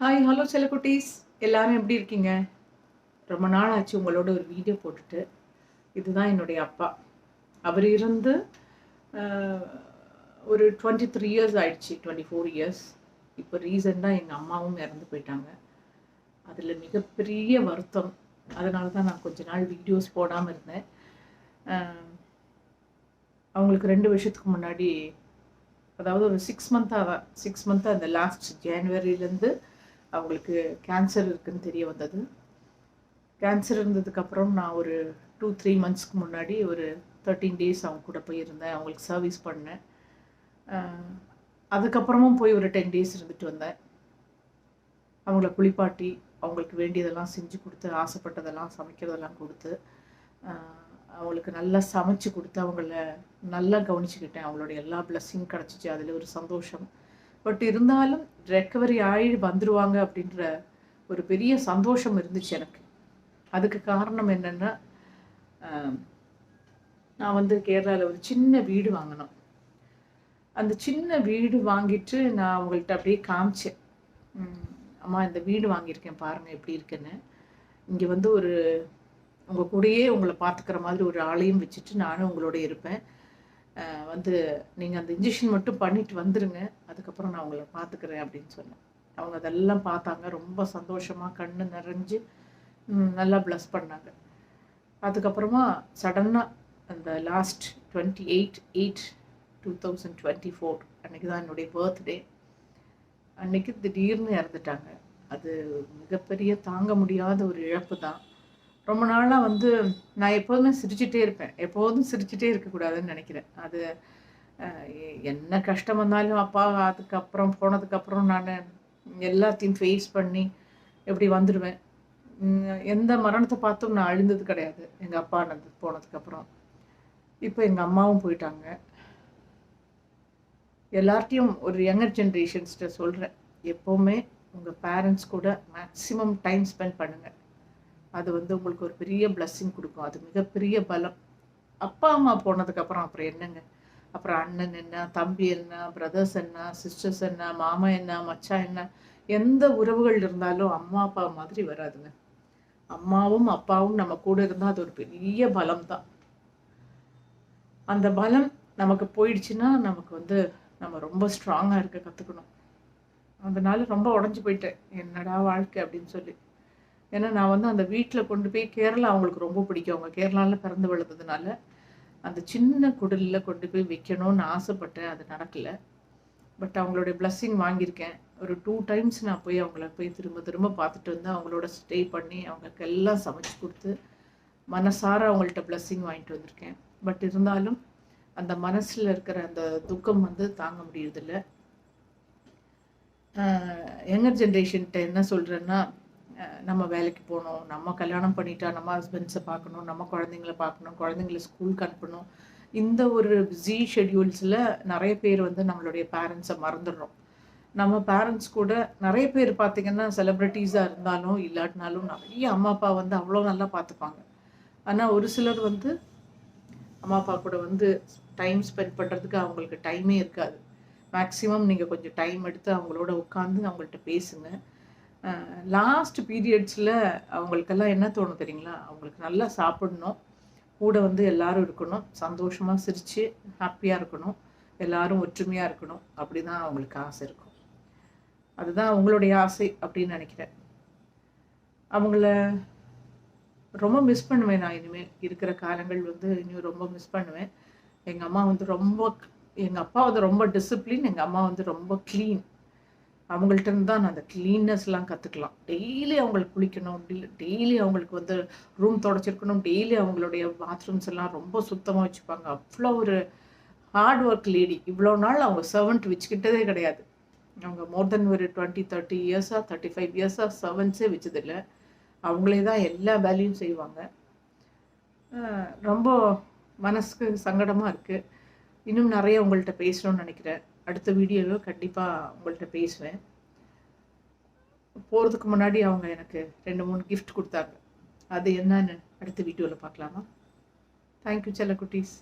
Hi hello செல்லக்குட்டீஸ். எல்லோரும் எப்படி இருக்கீங்க? ரொம்ப நாள் ஆச்சு உங்களோட ஒரு வீடியோ போட்டுட்டு. இதுதான் என்னுடைய அப்பா. அவர் இருந்து ஒரு டுவெண்ட்டி த்ரீ இயர்ஸ் ஆயிடுச்சு டுவெண்ட்டி ஃபோர் இயர்ஸ் இப்போ ரீசெண்டாக எங்கள் அம்மாவும் இறந்து போயிட்டாங்க. அதில் மிகப்பெரிய வருத்தம். அதனால தான் நான் கொஞ்ச நாள் வீடியோஸ் போடாமல் இருந்தேன். அவங்களுக்கு ரெண்டு வருஷத்துக்கு முன்னாடி அதாவது ஒரு சிக்ஸ் மந்த்தாக தான். சிக்ஸ் மந்த்தாக அந்த லாஸ்ட் ஜான்வரியிலேருந்து அவங்களுக்கு கேன்சர் இருக்குதுன்னு தெரிய வந்தது. கேன்சர் இருந்ததுக்கப்புறம் நான் ஒரு டூ த்ரீ மந்த்ஸ்க்கு முன்னாடி ஒரு தேர்ட்டீன் டேஸ் அவங்க கூட போயிருந்தேன். அவங்களுக்கு சர்வீஸ் பண்ணேன். அதுக்கப்புறமும் போய் ஒரு டென் டேஸ் இருந்துட்டு வந்தேன். அவங்கள குளிப்பாட்டி அவங்களுக்கு வேண்டியதெல்லாம் செஞ்சு கொடுத்து ஆசைப்பட்டதெல்லாம் சமைக்கிறதெல்லாம் கொடுத்து அவங்களுக்கு நல்லா சமைச்சு கொடுத்து அவங்கள நல்லா கவனிச்சுக்கிட்டேன். அவங்களோட எல்லா பிளஸ்ஸிங் கிடச்சிச்சு. அதில் ஒரு சந்தோஷம். பட் இருந்தாலும் ரெக்கவரி ஆகி வந்துடுவாங்க அப்படின்ற ஒரு பெரிய சந்தோஷம் இருந்துச்சு எனக்கு. அதுக்கு காரணம் என்னென்னா நான் வந்து கேரளாவில் ஒரு சின்ன வீடு வாங்கினோம். அந்த சின்ன வீடு வாங்கிட்டு நான் அவங்கள்ட்ட அப்படியே காமிச்சேன். அம்மா இந்த வீடு வாங்கியிருக்கேன் பாருங்கள் எப்படி இருக்குன்னு. இங்கே வந்து ஒரு உங்கள் கூடயே உங்களை பார்த்துக்கிற மாதிரி ஒரு ஆளையும் வச்சுட்டு நானும் உங்களோட இருப்பேன். வந்து நீங்கள் அந்த இன்ஜெக்ஷன் மட்டும் பண்ணிட்டு வந்துடுங்க அதுக்கப்புறம் நான் உங்களை பார்த்துக்கிறேன் அப்படின்னு சொன்னேன். அவங்க அதெல்லாம் பார்த்தாங்க. ரொம்ப சந்தோஷமாக கண்ணு நிறைஞ்சு நல்லா ப்ளஸ் பண்ணாங்க. அதுக்கப்புறமா சடனாக அந்த last twenty eight eight two thousand twenty four அன்றைக்கி தான் என்னுடைய பர்த்டே அன்றைக்கி திடீர்னு இறந்துட்டாங்க. அது மிகப்பெரிய தாங்க முடியாத ஒரு இழப்பு தான் ரொம்ப நாளாக வந்து நான் எப்போதுமே சிரிச்சுட்டே இருப்பேன். எப்போதும் சிரிச்சுட்டே இருக்கக்கூடாதுன்னு நினைக்கிறேன். அது எ- என்ன கஷ்டம் வந்தாலும் அப்பா அதுக்கப்புறம் போனதுக்கப்புறம் நான் எல்லாத்தையும் ஃபேஸ் பண்ணி எப்படி வந்துடுவேன் எந்த மரணத்தை பார்த்தும் நான் அழுந்தது கிடையாது. எங்கள் அப்பா நடந்து போனதுக்கப்புறம். இப்போ எங்கள் அம்மாவும் போயிட்டாங்க. எல்லார்ட்டையும் ஒரு யங்கர் ஜென்ரேஷன்ஸ்கிட்ட சொல்கிறேன் எப்போவுமே உங்கள் பேரண்ட்ஸ் கூட மேக்ஸிமம் டைம் ஸ்பெண்ட் பண்ணுங்கள் அது வந்து உங்களுக்கு ஒரு பெரிய பிளஸ்ஸிங் கொடுக்கும். அது மிகப்பெரிய பலம். அப்பா அம்மா போனதுக்கப்புறம் அப்புறம் என்னங்க? அப்புறம் அண்ணன் என்ன தம்பி என்ன பிரதர்ஸ் என்ன சிஸ்டர்ஸ் என்ன மாமா என்ன மச்சான் என்ன? எந்த உறவுகள் இருந்தாலும் அம்மா அப்பா மாதிரி வராதுங்க. அம்மாவும் அப்பாவும் நம்ம கூட இருந்தால் அது ஒரு பெரிய பலம் தான் அந்த பலம் நமக்கு போயிடுச்சுன்னா நமக்கு வந்து நம்ம ரொம்ப ஸ்ட்ராங்காக இருக்க கற்றுக்கணும் அதனால ரொம்ப உடஞ்சி போயிட்டேன். என்னடா வாழ்க்கை அப்படின்னு சொல்லி. ஏன்னா நான் வந்து அந்த வீட்டில் கொண்டு போய் கேரளா அவங்களுக்கு ரொம்ப பிடிக்கும். அவங்க கேரளாவில் பிறந்து வளர்ந்ததுனால அந்த சின்ன குடலில் கொண்டு போய் வைக்கணும்னு ஆசைப்பட்டேன். அது நடக்கலை. பட் அவங்களுடைய பிளஸ்ஸிங் வாங்கியிருக்கேன். ஒரு டூ டைம்ஸ் நான் போய் அவங்கள போய் திரும்ப திரும்ப பார்த்துட்டு வந்து அவங்களோட ஸ்டே பண்ணி அவங்களுக்கு எல்லாம் சமைச்சு கொடுத்து மனசார அவங்கள்ட்ட பிளஸ்ஸிங் வாங்கிட்டு வந்திருக்கேன். பட் இருந்தாலும் அந்த மனசில் இருக்கிற அந்த துக்கம் வந்து தாங்க முடியறதில்ல. யங்கர் ஜென்ரேஷன்கிட்ட என்ன சொல்கிறேன்னா நம்ம வேலைக்கு போகணும் நம்ம கல்யாணம் பண்ணிட்டா நம்ம ஹஸ்பண்ட்ஸை பார்க்கணும் நம்ம குழந்தைங்கள பார்க்கணும் குழந்தைங்கள ஸ்கூலுக்கு அனுப்பணும். இந்த ஒரு பிஸி ஷெட்யூல்ஸில் நிறைய பேர் வந்து நம்மளுடைய பேரண்ட்ஸை மறந்துடுறோம். நம்ம பேரண்ட்ஸ் கூட நிறைய பேர் பார்த்திங்கன்னா செலிப்ரிட்டிஸாக இருந்தாலும் இல்லாட்டினாலும் நிறைய அம்மா அப்பா வந்து அவ்வளோ நல்லா பார்த்துப்பாங்க. ஆனால் ஒரு சிலர் வந்து அம்மா அப்பா கூட வந்து டைம் ஸ்பெண்ட் பண்ணுறதுக்கு அவங்களுக்கு டைமே இருக்காது. மேக்ஸிமம் நீங்கள் கொஞ்சம் டைம் எடுத்து அவங்களோட உட்காந்து அவங்கள்ட்ட பேசுங்க. லாஸ்ட் பீரியட்ஸில் அவங்களுக்கெல்லாம் என்ன தோணும் தெரியுங்களா? அவங்களுக்கு நல்லா சாப்பிடணும். கூட வந்து எல்லாரும் இருக்கணும். சந்தோஷமாக சிரித்து ஹாப்பியாக இருக்கணும். எல்லாரும் ஒற்றுமையாக இருக்கணும். அப்படி தான் அவங்களுக்கு ஆசை இருக்கும். அதுதான் அவங்களுடைய ஆசை அப்படின்னு நினைக்கிறேன். அவங்கள ரொம்ப மிஸ் பண்ணுவேன் நான் இனிமேல். இருக்கிற காலங்கள் வந்து இன்னும் ரொம்ப மிஸ் பண்ணுவேன். எங்கள் அம்மா வந்து ரொம்ப எங்கள் அப்பா வந்து ரொம்ப டிசிப்ளின் எங்கள் அம்மா வந்து ரொம்ப க்ளீன் அவங்கள்ட்ட இருந்து தான் நான் அந்த கிளீன்னஸ்லாம் கற்றுக்கலாம் டெய்லி அவங்களுக்கு குளிக்கணும் டெய்லி அவங்களுக்கு வந்து ரூம் தொடச்சிருக்கணும் டெய்லி அவங்களுடைய பாத்ரூம்ஸ் எல்லாம் ரொம்ப சுத்தமாக வச்சுப்பாங்க. அவ்வளோ ஒரு ஹார்ட் ஒர்க் லேடி இவ்வளோ நாள் அவங்க சர்வெண்ட் வச்சுக்கிட்டதே கிடையாது. அவங்க மோர் தென் ஒரு டுவெண்ட்டி தேர்ட்டி இயர்ஸாக தேர்ட்டி ஃபைவ் இயர்ஸாக சர்வன்ஸே வச்சதில்லை. அவங்களே தான் எல்லா வேலையும் செய்வாங்க. ரொம்ப மனசுக்கு சங்கடமாக இருக்குது இன்னும் நிறைய உங்கள்கிட்ட பேசணும்னு நினைக்கிறேன். அடுத்த வீடியோவில் கண்டிப்பாக உங்கள்கிட்ட பேசுவேன். போகிறதுக்கு முன்னாடி அவங்க எனக்கு ரெண்டு மூணு கிஃப்ட் கொடுத்தாங்க. அது என்னன்னு அடுத்த வீடியோவில் பார்க்கலாமா? தேங்க்யூ செல்ல குட்டீஸ்